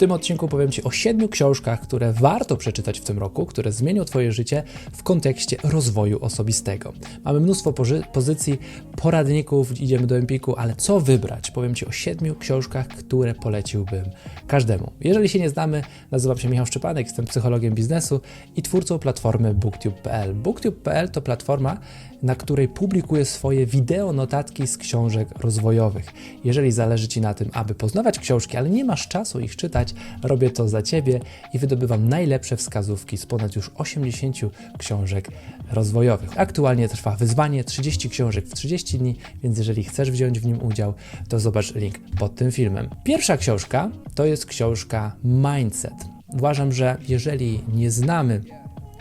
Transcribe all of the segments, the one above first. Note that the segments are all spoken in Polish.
tym odcinku powiem Ci o siedmiu książkach, które warto przeczytać w tym roku, które zmienią Twoje życie w kontekście rozwoju osobistego. Mamy mnóstwo pozycji, poradników, idziemy do Empiku, ale co wybrać? Powiem Ci o siedmiu książkach, które poleciłbym każdemu. Jeżeli się nie znamy, nazywam się Michał Szczepanek, jestem psychologiem biznesu i twórcą platformy booktube.pl. Booktube.pl to platforma, na której publikuję swoje wideo notatki z książek rozwojowych. Jeżeli zależy Ci na tym, aby poznawać książki, ale nie masz czasu ich czytać, robię to za Ciebie i wydobywam najlepsze wskazówki z ponad już 80 książek rozwojowych. Aktualnie trwa wyzwanie 30 książek w 30 dni, więc jeżeli chcesz wziąć w nim udział, to zobacz link pod tym filmem. Pierwsza książka to jest książka Mindset. Uważam, że jeżeli nie znamy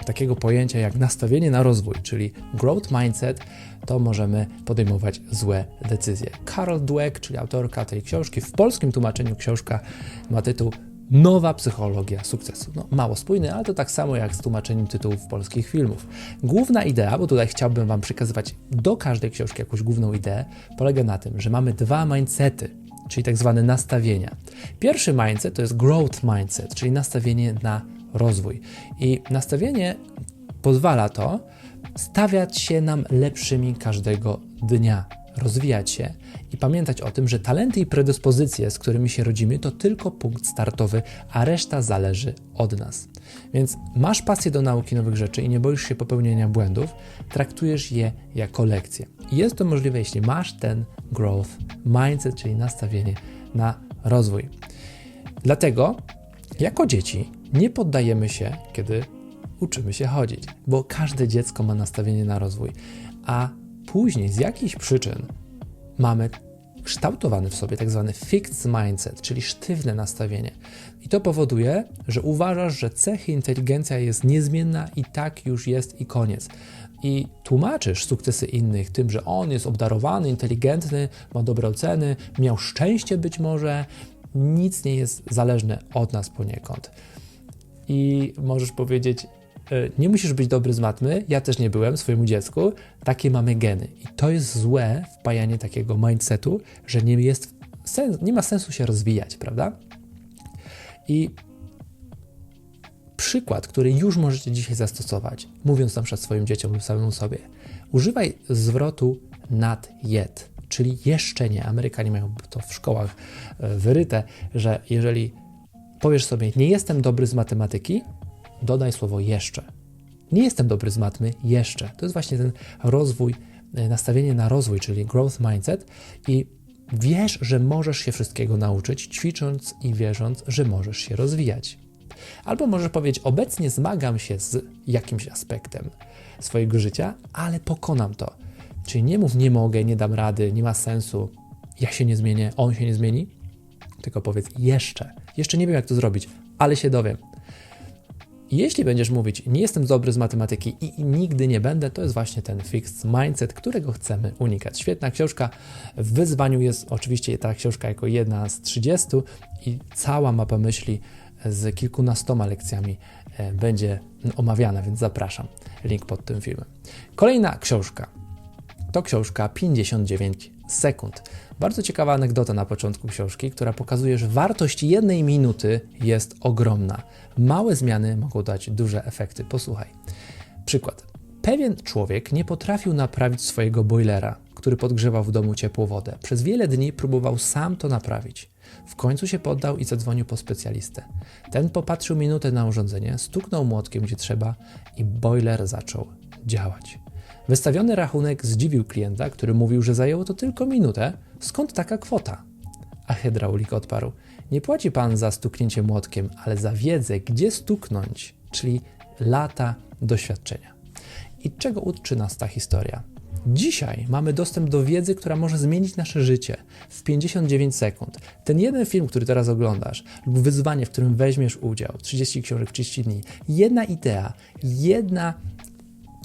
takiego pojęcia jak nastawienie na rozwój, czyli growth mindset, to możemy podejmować złe decyzje. Carol Dweck, czyli autorka tej książki, w polskim tłumaczeniu książka ma tytuł Nowa psychologia sukcesu. No, mało spójny, ale to tak samo jak z tłumaczeniem tytułów polskich filmów. Główna idea, bo tutaj chciałbym Wam przekazywać do każdej książki jakąś główną ideę, polega na tym, że mamy dwa mindsety, czyli tak zwane nastawienia. Pierwszy mindset to jest growth mindset, czyli nastawienie na rozwój. I nastawienie pozwala to stawiać się nam lepszymi każdego dnia, rozwijać się i pamiętać o tym, że talenty i predyspozycje, z którymi się rodzimy, to tylko punkt startowy, a reszta zależy od nas. Więc masz pasję do nauki nowych rzeczy i nie boisz się popełnienia błędów, traktujesz je jako lekcje. I jest to możliwe, jeśli masz ten growth mindset, czyli nastawienie na rozwój. Dlatego jako dzieci nie poddajemy się, kiedy uczymy się chodzić, bo każde dziecko ma nastawienie na rozwój, a później z jakichś przyczyn mamy kształtowany w sobie tak zwany fixed mindset, czyli sztywne nastawienie. I to powoduje, że uważasz, że cechy inteligencja jest niezmienna i tak już jest i koniec. I tłumaczysz sukcesy innych tym, że on jest obdarowany, inteligentny, ma dobre oceny, miał szczęście być może. Nic nie jest zależne od nas poniekąd i możesz powiedzieć, e, nie musisz być dobry z matmy, ja też nie byłem swojemu dziecku, takie mamy geny. I to jest złe wpajanie takiego mindsetu, że nie, jest sens, nie ma sensu się rozwijać, prawda? I przykład, który już możecie dzisiaj zastosować, mówiąc na przykład swoim dzieciom lub samemu sobie, używaj zwrotu not yet, czyli jeszcze nie. Amerykanie mają to w szkołach e, wyryte, że jeżeli powiesz sobie, nie jestem dobry z matematyki, dodaj słowo jeszcze. Nie jestem dobry z matmy, jeszcze. To jest właśnie ten rozwój, e, nastawienie na rozwój, czyli growth mindset i wiesz, że możesz się wszystkiego nauczyć, ćwicząc i wierząc, że możesz się rozwijać. Albo możesz powiedzieć, obecnie zmagam się z jakimś aspektem swojego życia, ale pokonam to. Czyli nie mów, nie mogę, nie dam rady, nie ma sensu, ja się nie zmienię, on się nie zmieni, tylko powiedz jeszcze. Jeszcze nie wiem, jak to zrobić, ale się dowiem. Jeśli będziesz mówić, nie jestem dobry z matematyki i, nigdy nie będę, to jest właśnie ten fixed mindset, którego chcemy unikać. Świetna książka. W wyzwaniu jest oczywiście ta książka jako jedna z 30 i cała mapa myśli z kilkunastoma lekcjami e, będzie omawiana, więc zapraszam. Link pod tym filmem. Kolejna książka to książka 59 sekund. Bardzo ciekawa anegdota na początku książki, która pokazuje, że wartość jednej minuty jest ogromna. Małe zmiany mogą dać duże efekty. Posłuchaj. Przykład. Pewien człowiek nie potrafił naprawić swojego boilera, który podgrzewał w domu ciepłą wodę. Przez wiele dni próbował sam to naprawić. W końcu się poddał i zadzwonił po specjalistę. Ten popatrzył minutę na urządzenie, stuknął młotkiem gdzie trzeba i boiler zaczął działać. Wystawiony rachunek zdziwił klienta, który mówił, że zajęło to tylko minutę. Skąd taka kwota? A hydraulik odparł: Nie płaci pan za stuknięcie młotkiem, ale za wiedzę, gdzie stuknąć, czyli lata doświadczenia. I czego uczy nas ta historia? Dzisiaj mamy dostęp do wiedzy, która może zmienić nasze życie w 59 sekund. Ten jeden film, który teraz oglądasz, lub wyzwanie, w którym weźmiesz udział, 30 książek w 30 dni, jedna idea, jedna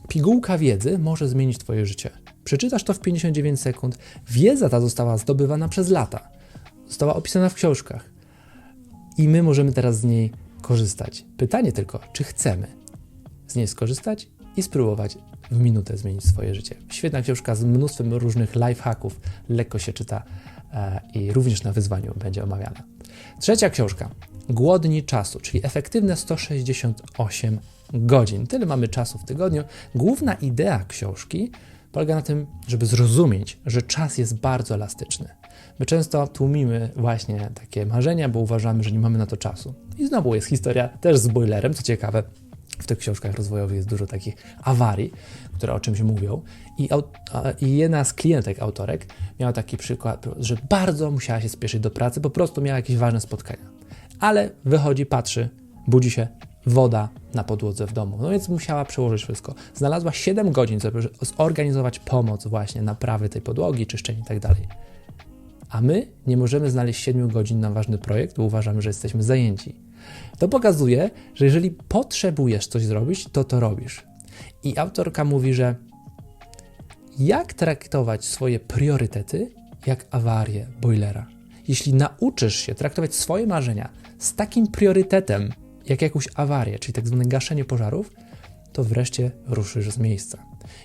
Pigułka wiedzy może zmienić Twoje życie. Przeczytasz to w 59 sekund. Wiedza ta została zdobywana przez lata. Została opisana w książkach. I my możemy teraz z niej korzystać. Pytanie tylko, czy chcemy z niej skorzystać i spróbować w minutę zmienić swoje życie. Świetna książka z mnóstwem różnych lifehacków, lekko się czyta e, i również na wyzwaniu będzie omawiana. Trzecia książka. Głodni czasu, czyli efektywne 168 godzin. Tyle mamy czasu w tygodniu. Główna idea książki polega na tym, żeby zrozumieć, że czas jest bardzo elastyczny. My często tłumimy właśnie takie marzenia, bo uważamy, że nie mamy na to czasu. I znowu jest historia też z boilerem, co ciekawe. W tych książkach rozwojowych jest dużo takich awarii, które o czymś mówią. I, I, jedna z klientek, autorek, miała taki przykład, że bardzo musiała się spieszyć do pracy, po prostu miała jakieś ważne spotkania. Ale wychodzi, patrzy, budzi się, woda na podłodze w domu. No więc musiała przełożyć wszystko. Znalazła 7 godzin, żeby zorganizować pomoc właśnie naprawy tej podłogi, czyszczenie i tak dalej. A my nie możemy znaleźć 7 godzin na ważny projekt, bo uważamy, że jesteśmy zajęci. To pokazuje, że jeżeli potrzebujesz coś zrobić, to to robisz. I autorka mówi, że jak traktować swoje priorytety jak awarię boilera. Jeśli nauczysz się traktować swoje marzenia z takim priorytetem, jak jakąś awarię, czyli tak zwane gaszenie pożarów, to wreszcie ruszysz z miejsca.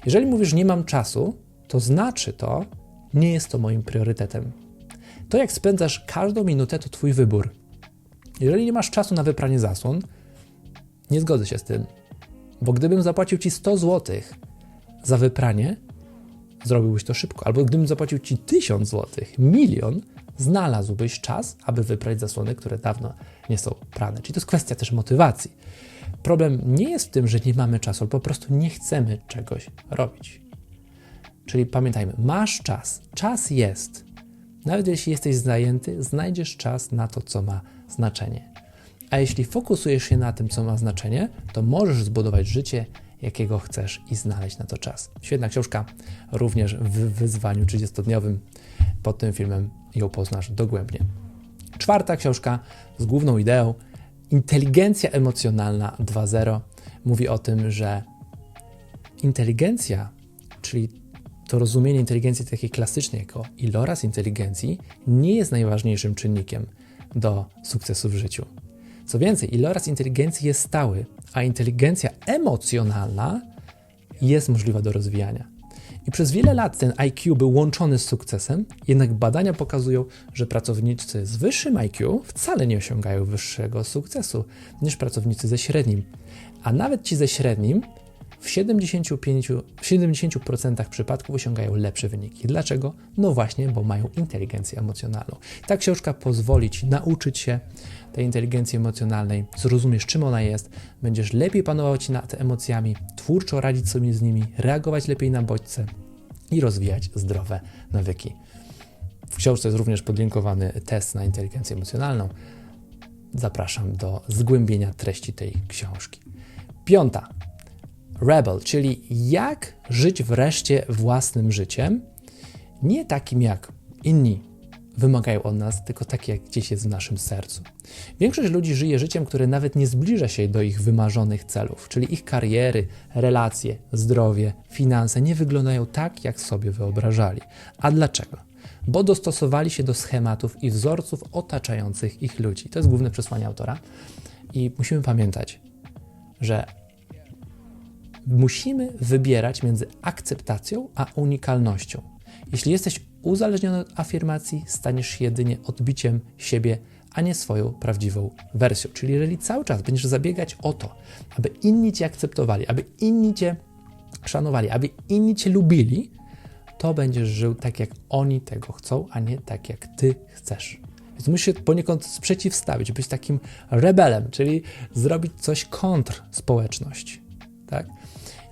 Jeżeli mówisz, nie mam czasu, to znaczy to, nie jest to moim priorytetem. To, jak spędzasz każdą minutę, to Twój wybór. Jeżeli nie masz czasu na wypranie zasłon, nie zgodzę się z tym, bo gdybym zapłacił Ci 100 zł za wypranie, zrobiłbyś to szybko. Albo gdybym zapłacił Ci 1000 zł, milion, znalazłbyś czas, aby wyprać zasłony, które dawno nie są prane. Czyli to jest kwestia też motywacji. Problem nie jest w tym, że nie mamy czasu, ale po prostu nie chcemy czegoś robić. Czyli pamiętajmy, masz czas, czas jest. Nawet jeśli jesteś zajęty, znajdziesz czas na to, co ma znaczenie. A jeśli fokusujesz się na tym, co ma znaczenie, to możesz zbudować życie, jakiego chcesz i znaleźć na to czas. Świetna książka, również w wyzwaniu 30-dniowym. Pod tym filmem ją poznasz dogłębnie. Czwarta książka z główną ideą Inteligencja emocjonalna 2.0 mówi o tym, że inteligencja, czyli to rozumienie inteligencji takiej klasycznej jako iloraz inteligencji, nie jest najważniejszym czynnikiem do sukcesu w życiu. Co więcej, iloraz inteligencji jest stały, a inteligencja emocjonalna jest możliwa do rozwijania. I przez wiele lat ten IQ był łączony z sukcesem, jednak badania pokazują, że pracownicy z wyższym IQ wcale nie osiągają wyższego sukcesu niż pracownicy ze średnim. A nawet ci ze średnim w 75, w 70% przypadków osiągają lepsze wyniki. Dlaczego? No właśnie, bo mają inteligencję emocjonalną. Ta książka pozwoli Ci nauczyć się tej inteligencji emocjonalnej, zrozumiesz czym ona jest, będziesz lepiej panować nad emocjami, twórczo radzić sobie z nimi, reagować lepiej na bodźce i rozwijać zdrowe nawyki. W książce jest również podlinkowany test na inteligencję emocjonalną. Zapraszam do zgłębienia treści tej książki. Piąta Rebel, czyli jak żyć wreszcie własnym życiem, nie takim jak inni wymagają od nas, tylko takie jak gdzieś jest w naszym sercu. Większość ludzi żyje życiem, które nawet nie zbliża się do ich wymarzonych celów, czyli ich kariery, relacje, zdrowie, finanse nie wyglądają tak, jak sobie wyobrażali. A dlaczego? Bo dostosowali się do schematów i wzorców otaczających ich ludzi. To jest główne przesłanie autora. I musimy pamiętać, że musimy wybierać między akceptacją a unikalnością. Jeśli jesteś uzależniony od afirmacji, staniesz się jedynie odbiciem siebie, a nie swoją prawdziwą wersją. Czyli jeżeli cały czas będziesz zabiegać o to, aby inni cię akceptowali, aby inni cię szanowali, aby inni cię lubili, to będziesz żył tak, jak oni tego chcą, a nie tak, jak ty chcesz. Więc musisz się poniekąd sprzeciwstawić, być takim rebelem, czyli zrobić coś kontr społeczności. Tak?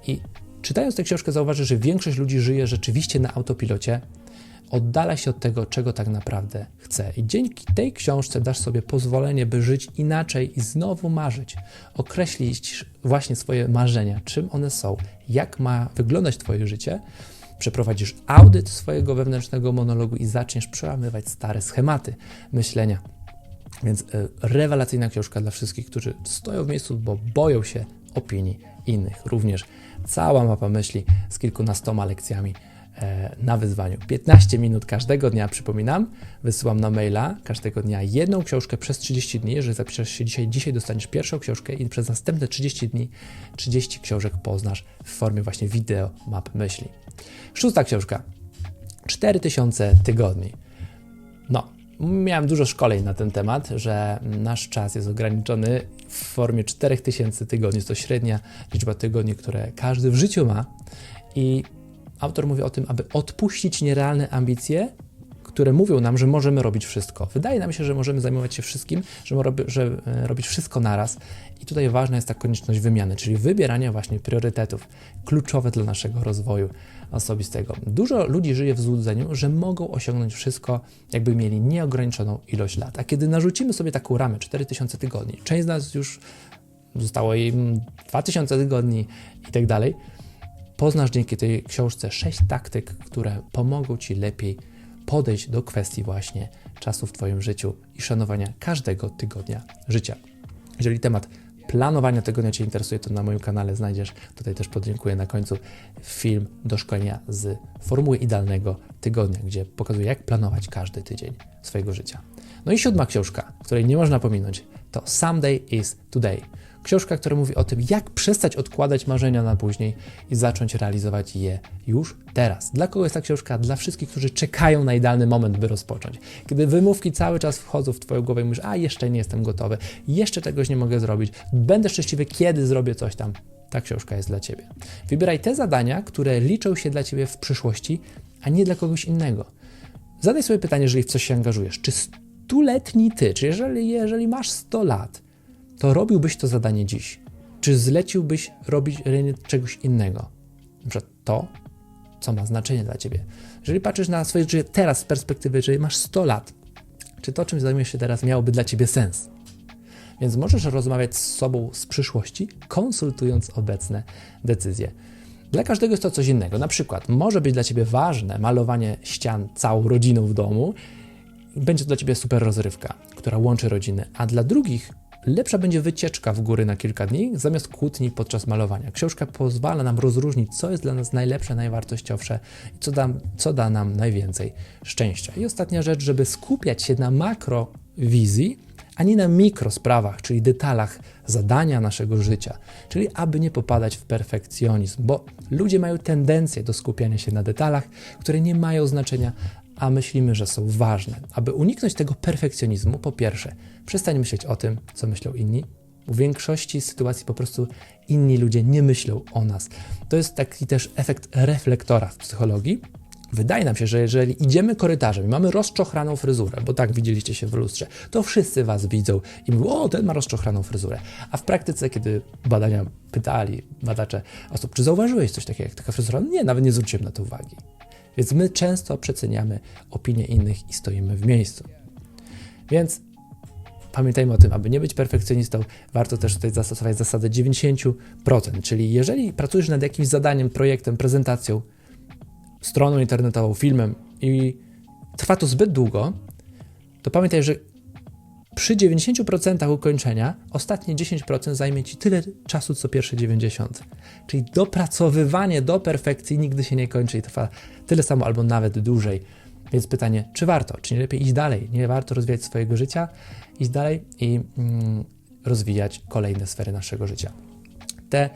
I czytając tę książkę zauważysz, że większość ludzi żyje rzeczywiście na autopilocie, oddala się od tego, czego tak naprawdę chce. I dzięki tej książce dasz sobie pozwolenie, by żyć inaczej i znowu marzyć. Określić właśnie swoje marzenia, czym one są, jak ma wyglądać Twoje życie. Przeprowadzisz audyt swojego wewnętrznego monologu i zaczniesz przełamywać stare schematy myślenia. Więc y, rewelacyjna książka dla wszystkich, którzy stoją w miejscu, bo boją się opinii innych. Również cała mapa myśli z kilkunastoma lekcjami e, na wyzwaniu. 15 minut każdego dnia, przypominam, wysyłam na maila każdego dnia jedną książkę przez 30 dni. Jeżeli zapiszesz się dzisiaj, dzisiaj dostaniesz pierwszą książkę i przez następne 30 dni 30 książek poznasz w formie właśnie wideo map myśli. Szósta książka. 4000 tygodni. No, miałem dużo szkoleń na ten temat, że nasz czas jest ograniczony w formie 4000 tygodni. Jest to średnia liczba tygodni, które każdy w życiu ma. I autor mówi o tym, aby odpuścić nierealne ambicje, które mówią nam, że możemy robić wszystko. Wydaje nam się, że możemy zajmować się wszystkim, że, robi, że e, robić wszystko naraz. I tutaj ważna jest ta konieczność wymiany, czyli wybierania właśnie priorytetów, kluczowe dla naszego rozwoju osobistego. Dużo ludzi żyje w złudzeniu, że mogą osiągnąć wszystko, jakby mieli nieograniczoną ilość lat. A kiedy narzucimy sobie taką ramę 4000 tygodni, część z nas już zostało im 2000 tygodni i tak dalej, poznasz dzięki tej książce sześć taktyk, które pomogą Ci lepiej podejść do kwestii właśnie czasu w Twoim życiu i szanowania każdego tygodnia życia. Jeżeli temat planowania tygodnia Cię interesuje, to na moim kanale znajdziesz, tutaj też podziękuję na końcu, film do szkolenia z formuły idealnego tygodnia, gdzie pokazuję, jak planować każdy tydzień swojego życia. No i siódma książka, której nie można pominąć, to Someday is Today. Książka, która mówi o tym, jak przestać odkładać marzenia na później i zacząć realizować je już teraz. Dla kogo jest ta książka? Dla wszystkich, którzy czekają na idealny moment, by rozpocząć. Kiedy wymówki cały czas wchodzą w Twoją głowę i mówisz, a jeszcze nie jestem gotowy, jeszcze czegoś nie mogę zrobić, będę szczęśliwy, kiedy zrobię coś tam. Ta książka jest dla Ciebie. Wybieraj te zadania, które liczą się dla Ciebie w przyszłości, a nie dla kogoś innego. Zadaj sobie pytanie, jeżeli w coś się angażujesz. Czy stuletni Ty, czy jeżeli, jeżeli masz 100 lat, to robiłbyś to zadanie dziś? Czy zleciłbyś robić czegoś innego? Na przykład to, co ma znaczenie dla ciebie. Jeżeli patrzysz na swoje życie teraz z perspektywy, że masz 100 lat, czy to, czym zajmujesz się teraz, miałoby dla ciebie sens? Więc możesz rozmawiać z sobą z przyszłości, konsultując obecne decyzje. Dla każdego jest to coś innego. Na przykład może być dla ciebie ważne malowanie ścian całą rodziną w domu. Będzie to dla ciebie super rozrywka, która łączy rodziny, a dla drugich lepsza będzie wycieczka w góry na kilka dni zamiast kłótni podczas malowania. Książka pozwala nam rozróżnić, co jest dla nas najlepsze, najwartościowsze i co da, co da nam najwięcej szczęścia. I ostatnia rzecz, żeby skupiać się na makrowizji, a nie na mikrosprawach, czyli detalach zadania naszego życia, czyli aby nie popadać w perfekcjonizm, bo ludzie mają tendencję do skupiania się na detalach, które nie mają znaczenia, a myślimy, że są ważne. Aby uniknąć tego perfekcjonizmu, po pierwsze, przestań myśleć o tym, co myślą inni. W większości sytuacji po prostu inni ludzie nie myślą o nas. To jest taki też efekt reflektora w psychologii. Wydaje nam się, że jeżeli idziemy korytarzem i mamy rozczochraną fryzurę, bo tak widzieliście się w lustrze, to wszyscy was widzą i mówią, o, ten ma rozczochraną fryzurę. A w praktyce, kiedy badania pytali badacze osób, czy zauważyłeś coś takiego jak taka fryzura? Nie, nawet nie zwróciłem na to uwagi. Więc my często przeceniamy opinie innych i stoimy w miejscu. Więc pamiętajmy o tym, aby nie być perfekcjonistą, warto też tutaj zastosować zasadę 90%, czyli jeżeli pracujesz nad jakimś zadaniem, projektem, prezentacją, stroną internetową, filmem i trwa to zbyt długo, to pamiętaj, że przy 90% ukończenia ostatnie 10% zajmie ci tyle czasu, co pierwsze 90%. Czyli dopracowywanie do perfekcji nigdy się nie kończy i trwa tyle samo albo nawet dłużej. Więc pytanie, czy warto? Czy nie lepiej iść dalej? Nie warto rozwijać swojego życia, iść dalej i mm, rozwijać kolejne sfery naszego życia. Te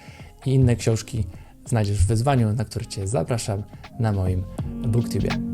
i inne książki znajdziesz w wyzwaniu, na które Cię zapraszam na moim BookTube.